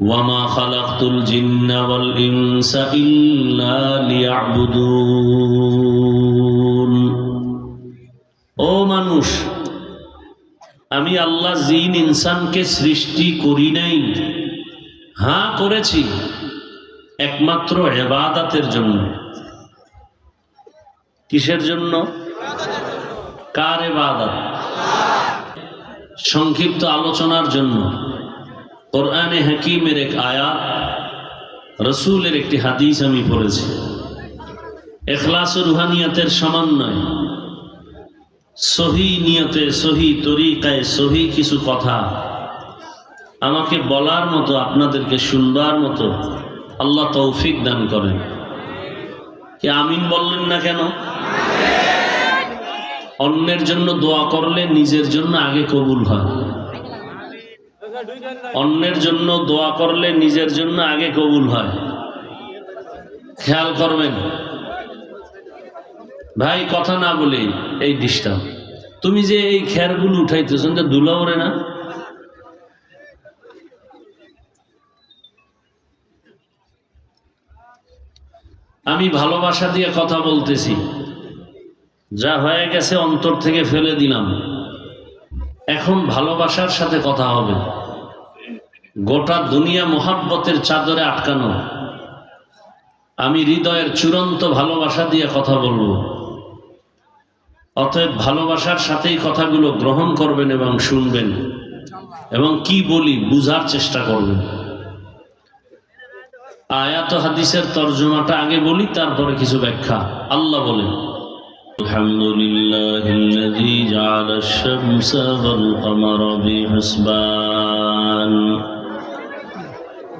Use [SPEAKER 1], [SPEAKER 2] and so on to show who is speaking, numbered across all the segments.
[SPEAKER 1] وما خلقت الجن والإنس إلا ليعبدون ও মানুষ আমি আল্লাহ জিন ইনসানকে সৃষ্টি করি নাই হ্যাঁ করেছি একমাত্র এবাদাতের জন্য কিসের জন্য কার এবাদাত সংক্ষিপ্ত আলোচনার জন্য কোরআনে হাকিমের এক আয়াত, রসুলের একটি হাদিস আমি পড়েছি। এখলাস রুহানিয়াতের সমন্বয় সহি নিয়তে, সহি তরিকায়, সহি কিছু কথা আমাকে বলার মতো, আপনাদেরকে শুনবার মতো আল্লাহ তৌফিক দান করেন। কে আমিন বললেন না কেন? অন্যের জন্য দোয়া করলে নিজের জন্য আগে কবুল হয়। অন্যের জন্য দোয়া করলে নিজের জন্য আগে কবুল হয়। খেয়াল করবেন। ভাই, কথা না বলে এই ডিস্টার্ব। তুমি যে এই খেরগুলো উঠাইতেছেন যে দুলা ওরে না? আমি ভালোবাসা দিয়ে কথা বলতেছি। যা হয়ে গেছে অন্তর থেকে ফেলে দিলাম। এখন ভালোবাসার সাথে কথা হবে। গোটা দুনিয়া মোহাব্বতের চাদরে আটকানো আমি হৃদয়ের চূড়ান্ত ভালোবাসা দিয়ে কথা বলবো অতএব ভালোবাসার সাথেই কথাগুলো গ্রহণ করবেন এবং শুনবেন এবং কি বলি বুঝার চেষ্টা করবেন আয়াত হাদিসের তর্জমাটা আগে বলি তারপরে কিছু ব্যাখ্যা আল্লাহ বলেন الحمد لله الذي جعل الشمس والقمر بحسبان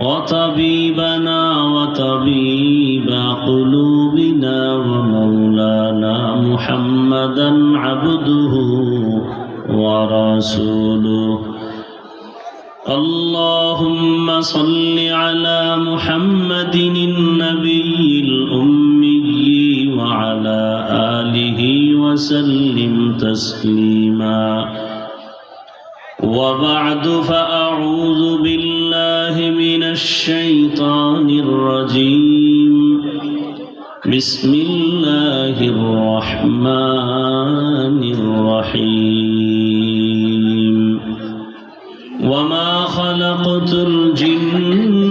[SPEAKER 1] وطبيبنا وطبيب قلوبنا ومولانا محمدا عبده ورسوله. اللهم صل على محمد النبي الأمي وعلى آله وسلم تسليما. وبعد فأعوذ الشيطان الرجيم. بسم الله الرحمن الرحيم. وما خلقت الجن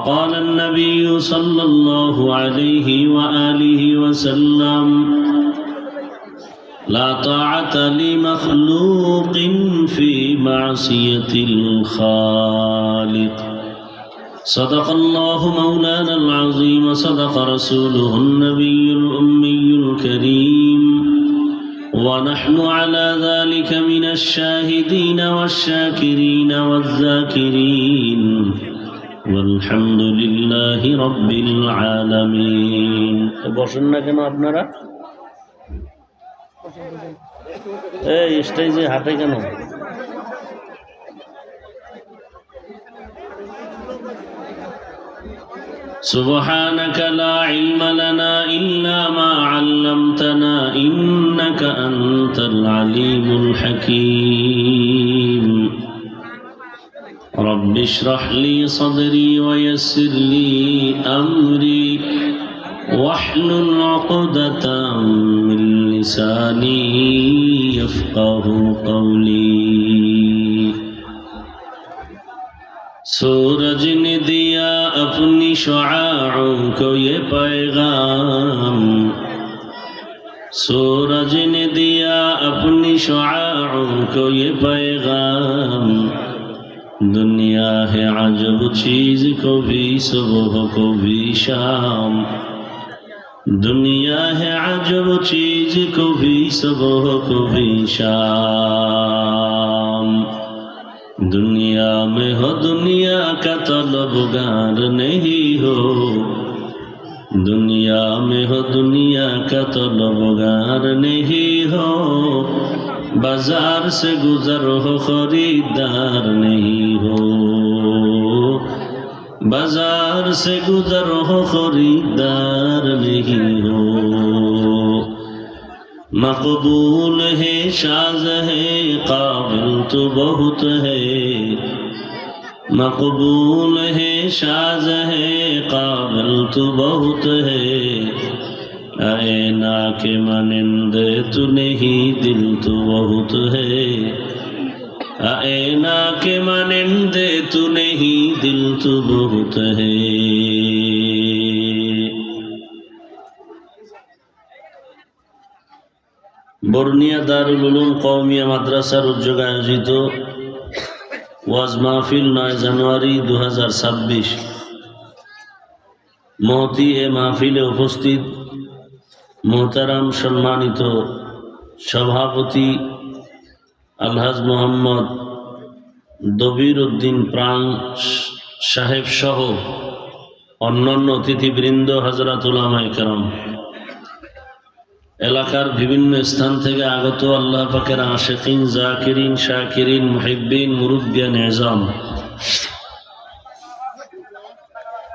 [SPEAKER 1] وقال النبي صلى الله عليه وآله وسلم لا طاعة لمخلوق في معصية الخالق. صدق الله مولانا العظيم وصدق رسوله النبي الأمي الكريم. ونحن على ذلك من الشاهدين والشاكرين والذاكرين. والحمد لله رب العالمين বসেন না কেন আপনারা এই স্টেজে হাঁটে কেন سبحانك لا علم لنا إلا ما علمتنا إنك أنت العليم الحكيم رب اشرح لي صدري ويسر لي أمري واحلل عقدة من لساني يفقه قولي. سورج نے دیا اپنی شعاعوں کو یہ پیغام. سورج نے دیا اپنی شعاعوں کو یہ پیغام. दुनिया है अजब चीज को भी सुबह को भी शाम दुनिया है अजब चीज को भी सुबह को भी शाम दुनिया में हो दुनिया का तलबगार नहीं हो दुनिया में हो दुनिया का तलबगार नहीं हो बाजार से गुजर हो खरीदार नहीं हो बाजार से गुजर हो खरीदार नहीं हो मकबूल है शाज है काबिल तो बहुत है मकबूल है शाज है काबिल तो बहुत है आएना के मनंदे तू नहीं दिल तो बहुत है आएना के मनंदे तू नहीं दिल तो बहुत है বর্নিয়া দারুল উলুম কওমিয়া মাদ্রাসার উদ্যোগে আয়োজিত ওয়াজ মাহফিল নয় জানুয়ারি দু হাজার ছাব্বিশ মহতি এ মাহফিলে উপস্থিত মোহতারাম সম্মানিত সভাপতি আলহাজ মোহাম্মদ দবির উদ্দিন প্রাণ সাহেব সহ অন্যান্য অতিথিবৃন্দ হজরতুল্লাহ কেরাম। এলাকার বিভিন্ন স্থান থেকে আগত আল্লাহ পাকের আশেকিন, জাকিরিন, শাকিরিন, মুহিব্বিন, মুরুব্বিয়ান, এজাম।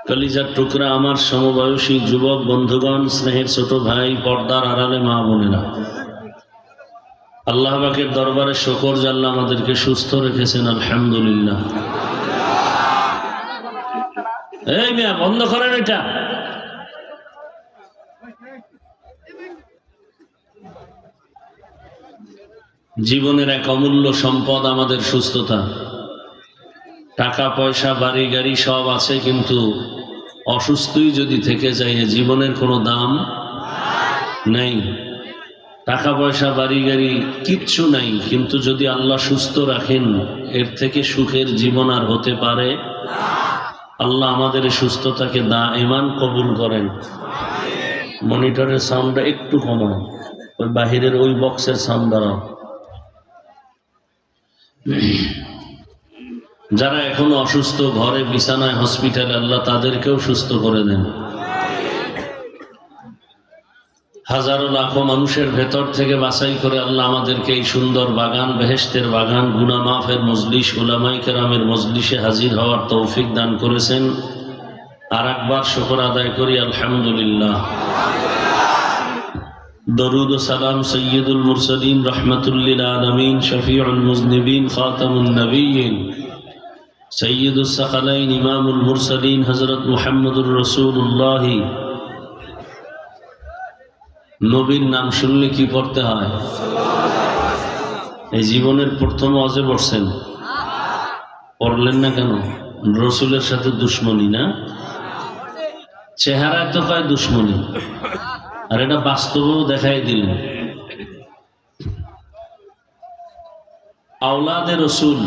[SPEAKER 1] কলিজার টুকরা আমার সমবয়সী যুবক বন্ধুগণ, স্নেহের ছোট ভাই, পর্দার আড়ালে মা বোনেরা। আল্লাহ পাকের দরবারে শকর জাল্লা আমাদেরকে সুস্থ রেখেছেন, আলহামদুলিল্লাহ। এই মিয়া, বন্ধ করেন এটা। জীবনের এক অমূল্য সম্পদ আমাদের সুস্থতা। টাকা পয়সা বাড়ি গাড়ি সব আছে, কিন্তু অসুস্থই যদি থেকে যায় জীবনের কোনো দাম নেই। টাকা পয়সা বাড়ি গাড়ি কিচ্ছু নাই, কিন্তু যদি আল্লাহ সুস্থ রাখেন, এর থেকে সুখের জীবন আর হতে পারে? আল্লাহ আমাদের সুস্থতাকে দা এমান কবুল করেন। মনিটরের সাউন্ডটা একটু কমাও ওই বাহিরের ওই বক্সের সাউন্ড বাড়াও যারা এখন অসুস্থ, ঘরে, বিছানায় হসপিটালে আল্লাহ তাদেরকেও সুস্থ করে দেন। হাজারো লাখো মানুষের ভেতর থেকে বাছাই করে আল্লাহ আমাদেরকে এই সুন্দর বাগান বেহেস্তের বাগান, গুনামাফের মজলিস ওলামাই কেরামের মজলিসে হাজির হওয়ার তৌফিক দান করেছেন। আর একবার শকর আদায় করি, আলহামদুলিল্লাহ। দরুদ সালাম সৈয়দুল মুরসলিম রহমতুল্লিল আলমিন, শফিউল মুজনবিন খাতামুল নবীন। সৈয়দ সাকালাইন ইমামুল মুরসালিন হজরত মোহাম্মদুর রসুল্লাহ নবীর নাম শুনলে কি পড়তে হয়? এই জীবনের প্রথম অজে পড়ছেন। পড়লেন না কেন? রসুলের সাথে দুশ্মনী না? চেহারায় তো কয় দুশ্মনী। আর এটা বাস্তবেও দেখাই দিলেন। আওলাদে রসুল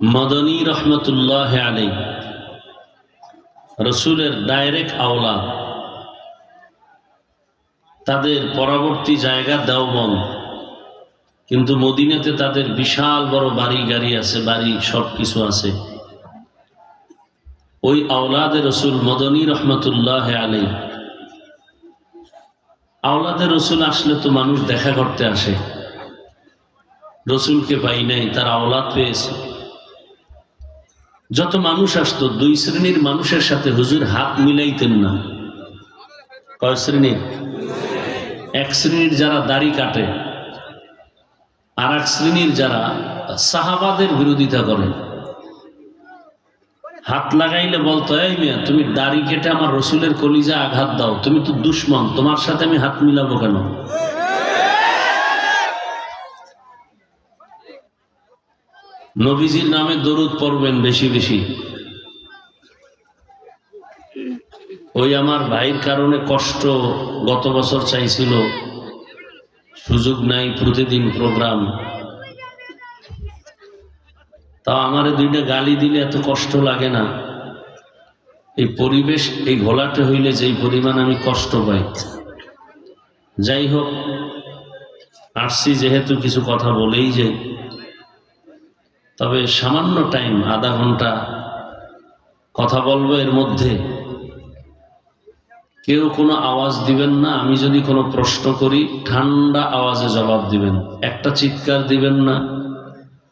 [SPEAKER 1] মদনী রহমতুল্লাহ আলাই রসুলের ডাইরেক্ট আওলাদ। তাদের পরবর্তী জায়গা দেওবন কিন্তু মদিনাতে তাদের বিশাল বড় বাড়ি গাড়ি আছে, বাড়ি সব কিছু আছে। ওই আওলাদে রসুল মদনী রহমতুল্লাহ আলী আওলাদে রসুল আসলে তো মানুষ দেখা করতে আসে। রসুলকে পাই নাই, তার আওলাদ পেয়েছে। যত মানুষ আসতো, দুই শ্রেণির মানুষের সাথে হুজুর হাত মিলাইতেন না। কয় শ্রেণির এক শ্রেণির যারা দাড়ি কাটে আর এক শ্রেণির যারা সাহাবাদের বিরোধিতা করে। হাত লাগাইলে বলতো, এই মিয়া, তুমি দাড়ি কেটে আমার রসুলের কলিজা আঘাত দাও, তুমি তো দুশ্মন, তোমার সাথে আমি হাত মিলাবো কেন? নবীজির নামে দরুদ পড়বেন বেশি বেশি। ওই আমার ভাইয়ের কারণে কষ্ট গত বছর চাইছিল। সুযোগ নাই প্রতিদিন প্রোগ্রাম। তা আমারে দুইটা গালি দিলে এত কষ্ট লাগে না। এই পরিবেশ, এই ঘোলাটে হইলে যেই পরিমাণ আমি কষ্ট পাই। যাই হোক, আসছি যেহেতু কিছু কথা বলেই যাই। তবে সামান্য টাইম, আধা ঘণ্টা কথা বলব এর মধ্যে। কেউ কোনো আওয়াজ দিবেন না, আমি যদি কোনো প্রশ্ন করি, ঠান্ডা আওয়াজে জবাব দিবেন। একটা চিৎকার দিবেন না।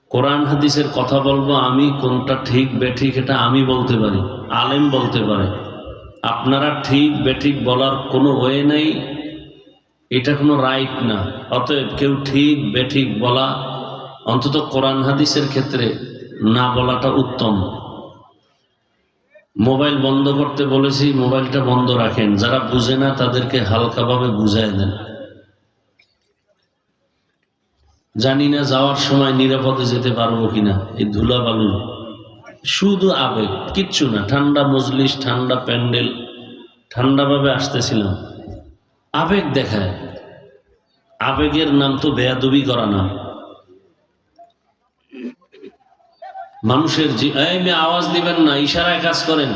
[SPEAKER 1] কোরআন হাদিসের কথা বলব, আমি কোনটা ঠিক, বেঠিক, এটা আমি বলতে পারি, আলেম বলতে পারে। আপনারা ঠিক, বেঠিক বলার কোনো ওয়ে নেই, এটা কোনো রাইট না। অতএব কেউ ঠিক, বেঠিক বলা অন্তত কোরআন হাদিসের ক্ষেত্রে না বলাটা উত্তম। মোবাইল বন্ধ করতে বলেছি, মোবাইলটা বন্ধ রাখেন। যারা বুঝে না, তাদেরকে হালকাভাবে বুঝাই দেন। জানি না যাওয়ার সময় নিরাপদে যেতে পারব কিনা, এই ধুলা বালু শুধু আবেগ, কিচ্ছু না। ঠান্ডা মজলিস, ঠান্ডা প্যান্ডেল, ঠান্ডাভাবে আসতেছিলাম। আবেগ দেখায়। আবেগের নাম তো বেয়াদবি করা নাম মানুষের এই আওয়াজ দিবেন না, ইশারায় কাজ করেন।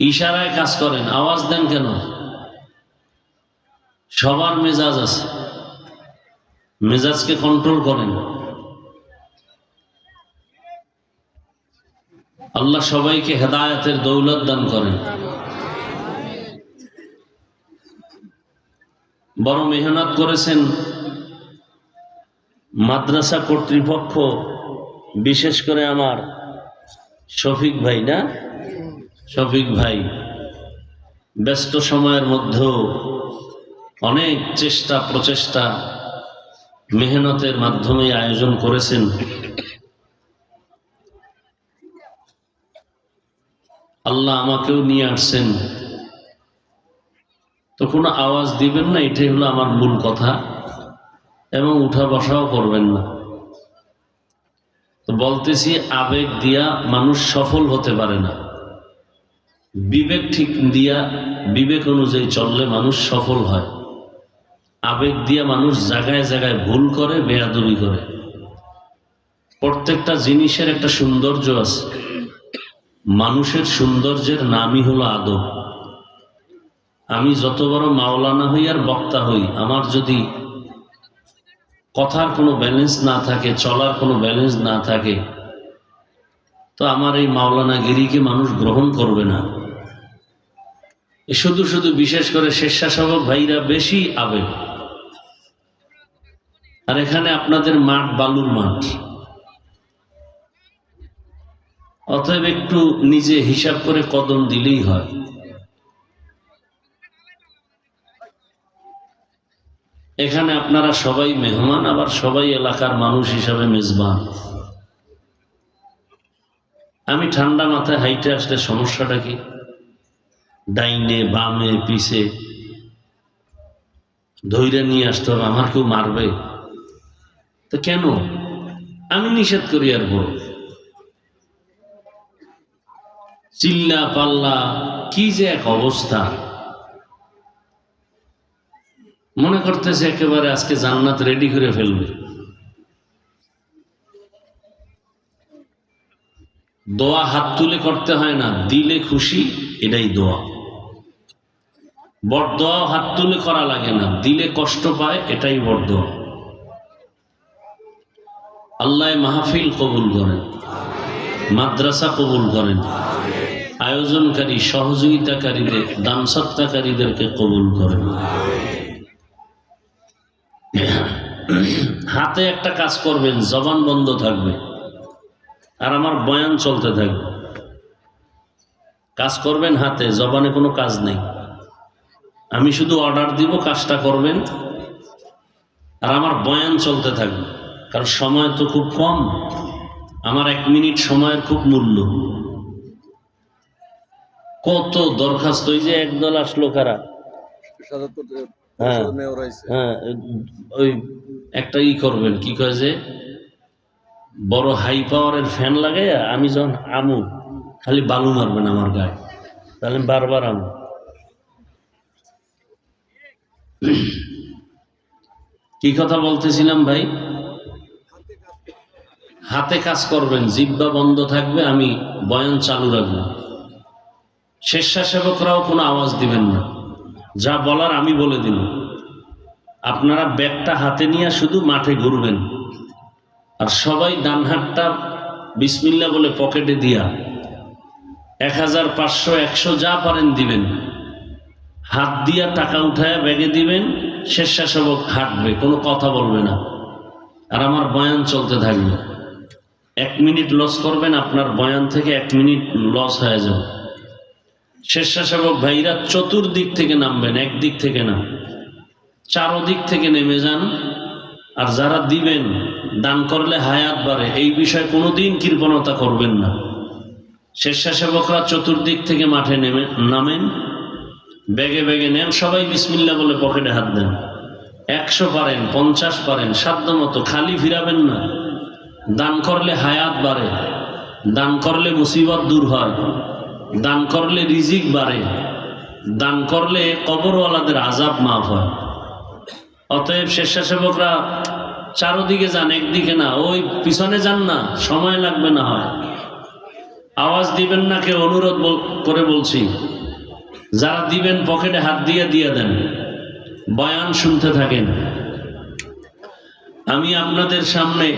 [SPEAKER 1] ইশারায় কাজ করেন, আওয়াজ দেন কেন? সবার মেজাজ আছে। মেজাজকে কন্ট্রোল করেন। আল্লাহ সবাইকে হেদায়তের দৌলত দান করেন। বড় মেহনত করেছেন মাদ্রাসা কর্তৃপক্ষ বিশেষ করে আমার শফিক ভাই না? শফিক ভাই, ব্যস্ত সময়ের মধ্যেও অনেক চেষ্টা, প্রচেষ্টা, মেহনতের মাধ্যমে আয়োজন করেছেন। আল্লাহ আমাকেও নিয়ে আসছেন। তো কোনো আওয়াজ দিবেন না, এটাই হলো আমার মূল কথা। এবং উঠা বসাও করবেন না। তো বলতেছি, আবেগ দিয়া মানুষ সফল হতে পারে না। বিবেক ঠিক দিয়া, বিবেক অনুযায়ী চললে মানুষ সফল হয়। আবেগ দিয়া মানুষ জায়গায় জায়গায় ভুল করে, বেয়াদবি করে। প্রত্যেকটা জিনিসের একটা সৌন্দর্য আছে। মানুষের সৌন্দর্যের নামই হলো আদব। আমি যত বড় মাওলানা হই আর বক্তা হই, আমার যদি কথার কোনো ব্যালেন্স না থাকে, চলার কোনো ব্যালেন্স না থাকে। তো আমার এই মাওলানাগিরিকে মানুষ গ্রহণ করবে না। শুধু শুধু বিশেষ করে স্বেচ্ছাসেবক ভাইরা বেশি আবেগ। আর এখানে আপনাদের মাঠ বালুর মাঠ। অতএব একটু নিজে হিসাব করে কদম দিলেই হয়। এখানে আপনারা সবাই মেহমান, আবার সবাই এলাকার মানুষ হিসাবে মেজবান। আমি ঠান্ডা মাথায় হাইটে আসলে সমস্যাটা কি? ডাইনে, বামে, পিছে ধৈর্য নিয়ে আসতে হবে, আমার কেউ মারবে? তো কেন? আমি নিষেধ করি আর বড়। চিল্লা পাল্লা কি যে এক অবস্থা। মনে করতেছে একেবারে আজকে জান্নাত রেডি করে ফেলবে। দোয়া হাত তুলে করতে হয় না, দিলে খুশি, এটাই দোয়া। বড় দোয়া হাত তুলে করা লাগে না, দিলে কষ্ট পায়, এটাই বড় দোয়া। আল্লাহ মাহফিল কবুল করেন, মাদ্রাসা কবুল করেন, আয়োজনকারী, সহযোগিতাকারীদের, দান সত্তাকারীদেরকে কবুল করেন। হাতে একটা কাজ করবেন, জবান বন্ধ থাকবে, আর আমার বয়ান চলতে থাকবে। কাজ করবেন হাতে, জবানে কোনো কাজ নেই। আমি শুধু অর্ডার দিব, কাজটা করবেন, আর আমার বয়ান চলতে থাকবে। কারণ সময় তো খুব কম, আমার এক মিনিট সময়ের খুব মূল্য। কত দরখাস্ত যে একদল আসলো কারা? হ্যাঁ হ্যাঁ ওই একটা ই করবেন কি কয় যে বড় হাই পাওয়ারের ফ্যান লাগাইয়া আমি যখন আমু খালি বালু মারবেন আমার গায়ে তাহলে বারবার আমু। কি কথা বলতেছিলাম ভাই? হাতে কাজ করবেন জিব্বা বন্ধ থাকবে আমি বয়ান চালু রাখব। স্বেচ্ছাসেবকরাও কোনো আওয়াজ দিবেন না। যা বলার আমি বলে দিল আপনারা ব্যাগটা হাতে নিয়ে শুধু মাঠে ঘুরবেন। আর সবাই ডান হাতটা বিসমিল্লা বলে পকেটে দিয়া এক হাজার পাঁচশো, একশো যা পারেন দিবেন। হাত দিয়া টাকা উঠায় ব্যাগে দিবেন, স্বেচ্ছাসেবক হাঁটবে, কোনো কথা বলবে না। আর আমার বয়ান চলতে থাকবে। এক মিনিট লস করবেন, আপনার বয়ান থেকে এক মিনিট লস হয়ে যাবে। স্বেচ্ছাসেবক ভাইরা চতুর্দিক থেকে নামবেন একদিক থেকে না। চারোদিক থেকে নেমে যান আর যারা দিবেন, দান করলে হায়াত বাড়ে। এই বিষয়ে কোনোদিন কৃপণতা করবেন না। স্বেচ্ছাসেবকরা চতুর্দিক থেকে মাঠে নেমে, নামেন। ব্যাগে ব্যাগে নেন। সবাই বিসমিল্লা বলে পকেটে হাত দেন। একশো পারেন, পঞ্চাশ পারেন, সাধ্য মতো খালি ফিরাবেন না। দান করলে হায়াত বাড়ে। দান করলে মুসিবত দূর হয়। দান করলে রিজিক বাড়ে, দান করলে কবরওয়ালাদের আজাব মাফ হয়। অতএব স্বেচ্ছাসেবকরা চারোদিকে যান, একদিকে না, ওই পিছনে যান না, সময় লাগবে না হয়। আওয়াজ দিবেন না কে অনুরোধ করে বলছি। যারা দিবেন, পকেটে হাত দিয়ে দিয়ে দেন। বয়ান শুনতে থাকেন। আমি আপনাদের সামনে